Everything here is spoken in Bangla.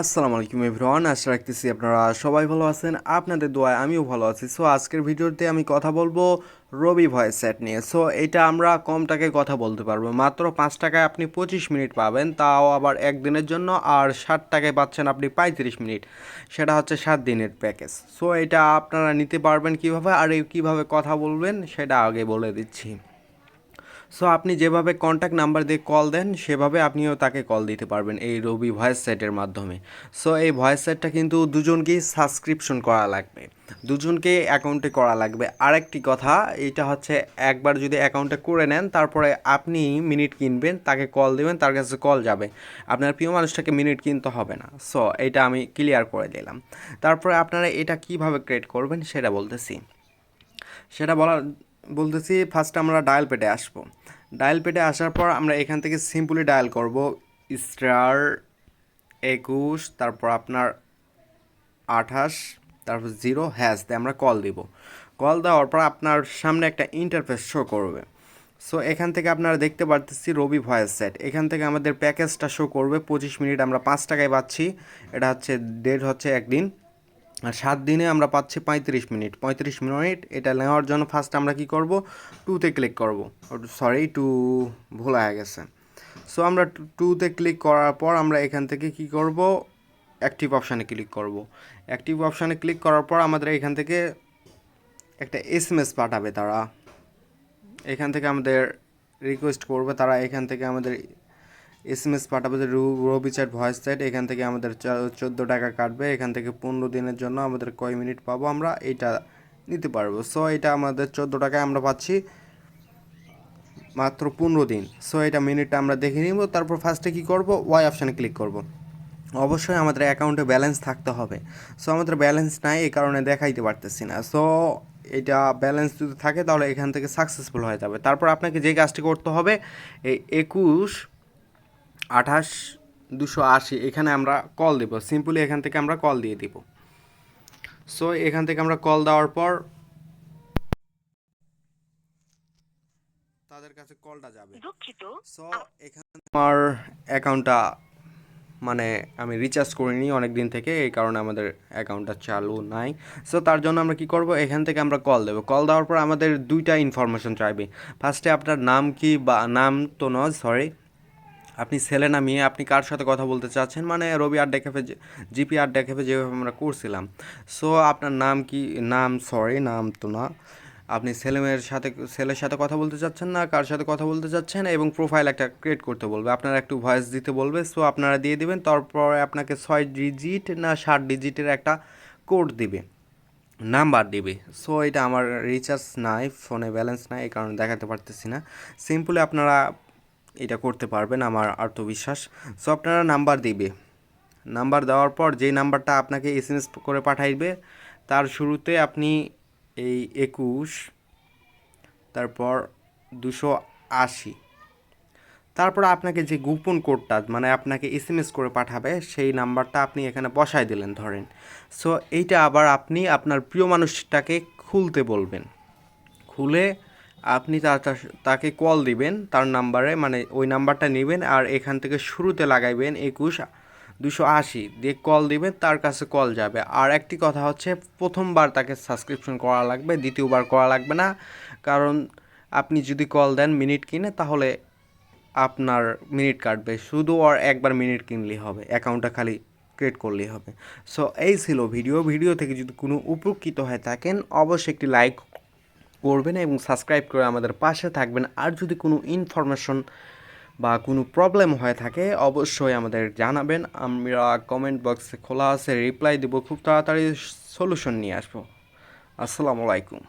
আসসালামু আলাইকুম এভরিওয়ান, আশা রাখতেছি আপনারা সবাই ভালো আছেন, আপনাদের দোয়ায় আমিও ভালো আছি। সো আজকের ভিডিওতে আমি কথা বলব রবি ভয়েস সেট নিয়ে। সো এটা আমরা কম টাকায় কথা বলতে পারব। মাত্র পাঁচ টাকায় আপনি পঁচিশ মিনিট পাবেন, তাও আবার একদিনের জন্য, আর ষাট টাকায় পাচ্ছেন আপনি পঁয়ত্রিশ মিনিট। সেটা হচ্ছে সাত দিনের প্যাকেজ সো এটা আপনারা নিতে পারবেন কীভাবে, আর কীভাবে কথা বলবেন, সেটা আগে বলে দিচ্ছি। সো আপনি যেভাবে কন্ট্যাক্ট নাম্বার দিয়ে কল দেন, সেভাবে আপনিও তাকে কল দিতে পারবেন এই রবি ভয়েস সেটের মাধ্যমে। সো এই ভয়েস সেটটা কিন্তু দুজনকেই সাবস্ক্রিপশন করা লাগবে। দুজনকে অ্যাকাউন্টে করা লাগবে। আরেকটি কথা, এটা হচ্ছে একবার যদি অ্যাকাউন্টে করে নেন, তারপরে আপনি মিনিট কিনবেন, তাকে কল দেবেন, তার কাছে কল যাবে। আপনার প্রিয় মানুষটাকে মিনিট কিনতে হবে না। সো এটা আমি ক্লিয়ার করে দিলাম। তারপরে আপনারা এটা কীভাবে ক্রিয়েট করবেন, সেটা বলতেছি। সেটা বলার বলতেছি ফার্স্ট আমরা ডায়াল পেটে আসব। ডায়াল পেটে আসার পর আমরা এখান থেকে সিম্পলি ডায়াল করব। স্টার একুশ, তারপর আপনার আঠাশ, তারপর জিরো হ্যাশ দিয়ে আমরা কল দিব। কল দেওয়ার পর আপনার সামনে একটা ইন্টারফেস শো করবে। সো এখান থেকে আপনারা দেখতে পারতেছি রবি ভয়েস সেট এখান থেকে আমাদের প্যাকেজটা শো করবে। পঁচিশ মিনিট আমরা পাঁচ টাকায় পাচ্ছি। এটা হচ্ছে ডেট হচ্ছে একদিন আর সাত দিনে আমরা পাচ্ছি পঁয়ত্রিশ মিনিট। পঁয়ত্রিশ মিনিট, এটা নেওয়ার জন্য ফার্স্ট আমরা কি করব? টুতে ক্লিক করব। সরি টু ভুল হয়ে গেছে। সো আমরা টুতে ক্লিক করার পর আমরা এখান থেকে কি করব? অ্যাক্টিভ অপশানে ক্লিক করব। অ্যাক্টিভ অপশানে ক্লিক করার পর আমাদের এখান থেকে একটা এস এম এস পাঠাবে তারা। এখান থেকে আমাদের রিকোয়েস্ট করবে, তারা এখান থেকে আমাদের এস এম এস পাঠাবে যে রবি ভয়েস চ্যাট এখান থেকে আমাদের চোদ্দ টাকা কাটবে, এখান থেকে পনেরো দিনের জন্য আমাদের কয় মিনিট পাবো আমরা, এটা নিতে পারব। সো এটা আমাদের চোদ্দ টাকায় আমরা পাচ্ছি মাত্র পনেরো দিন। সো এটা মিনিটটা আমরা দেখে নিব, তারপর ফার্স্টে কী করব? ওয়াই অপশানে ক্লিক করব। অবশ্যই আমাদের অ্যাকাউন্টে ব্যালেন্স থাকতে হবে। সো আমাদের ব্যালেন্স নাই এই কারণে দেখাইতে পারতেছি না। সো এটা ব্যালেন্স যদি থাকে, তাহলে এখান থেকে সাকসেসফুল হয়ে যাবে। তারপর আপনাকে যে কাজটি করতে হবে, এই একুশ আঠাশ দুশো আশি এখানে আমরা কল দেব। সিম্পলি এখান থেকে আমরা কল দিয়ে দিব। সো এখান থেকে আমরা কল দেওয়ার পর তাদের কাছে কলটা যাবে। সো এখানে আমার অ্যাকাউন্টটা মানে আমি রিচার্জ করিনি অনেক দিন থেকে এই কারণে আমাদের অ্যাকাউন্টটা চালু নাই। সো তার জন্য আমরা কি করব? এখান থেকে আমরা কল দেবো। কল দেওয়ার পর আমাদের দুইটা ইনফরমেশন চাইবে। ফার্স্টে আপনার নাম কি বা নাম তো নয় সরি আপনি ছেলে না মেয়ে আপনি কার সাথে কথা বলতে চাচ্ছেন? মানে রবি আড্ডা ক্যাফে জিপি আড্ডা ক্যাফে যেভাবে আমরা করছিলাম। সো আপনার নাম কি? নাম সরি নাম তো না। আপনি ছেলে মেয়ের সাথে ছেলের সাথে কথা বলতে চাচ্ছেন না, কার সাথে কথা বলতে চাচ্ছেন? এবং প্রোফাইল একটা ক্রিয়েট করতে বলবে। আপনারা একটু ভয়েস দিতে বলবে। সো আপনারা দিয়ে দেবেন। তারপরে আপনাকে ছয় ডিজিট না ষাট ডিজিটের একটা কোড দিবে। নাম্বার দিবে। সো এটা আমার রিচার্জ নাই ফোনে ব্যালেন্স নাই, এই কারণে দেখাতে পারতেছি না। সিম্পলি আপনারা এটা করতে পারবেন আমার আত্মবিশ্বাস। সো আপনারা নাম্বার দিবে। নাম্বার দেওয়ার পর যেই নাম্বারটা আপনাকে এস এম এস করে পাঠাইবে, তার শুরুতে আপনি এই একুশ, তারপর দুশো আশি। তারপর আপনাকে যে গোপন কোডটা মানে আপনাকে এস এম এস করে পাঠাবে, সেই নাম্বারটা আপনি এখানে বসায় দিলেন ধরেন। সো এইটা আবার আপনি আপনার প্রিয় মানুষটাকে খুলতে বলবেন। খুলে আপনি তাকে কল দিবেন, তার নাম্বারে মানে ওই নাম্বারটা নেবেন আর এখান থেকে শুরুতে লাগাইবেন একুশ দুশো আশি। দিয়ে কল দিবেন, তার কাছে কল যাবে। আর একটি কথা হচ্ছে, প্রথমবার তাকে সাবস্ক্রিপশন করা লাগবে, দ্বিতীয়বার করা লাগবে না। কারণ আপনি যদি কল দেন মিনিট কিনে, তাহলে আপনার মিনিট কাটবে। শুধু আর একবার মিনিট কিনলেই হবে অ্যাকাউন্টটা খালি ক্রিয়েট করলেই হবে। সো এই ছিল ভিডিও ভিডিও থেকে যদি কোনো উপকৃত হয়ে থাকেন, অবশ্যই একটি লাইক করবেন এবং সাবস্ক্রাইব করে আমাদের পাশে থাকবেন। আর যদি কোনো ইনফরমেশন বা কোনো প্রবলেম হয়ে থাকে, অবশ্যই আমাদের জানাবেন। আমরা কমেন্ট বক্সে খোলা আছে রিপ্লাই দেবো। খুব তাড়াতাড়ি সলিউশন নিয়ে আসব। আসসালামু আলাইকুম।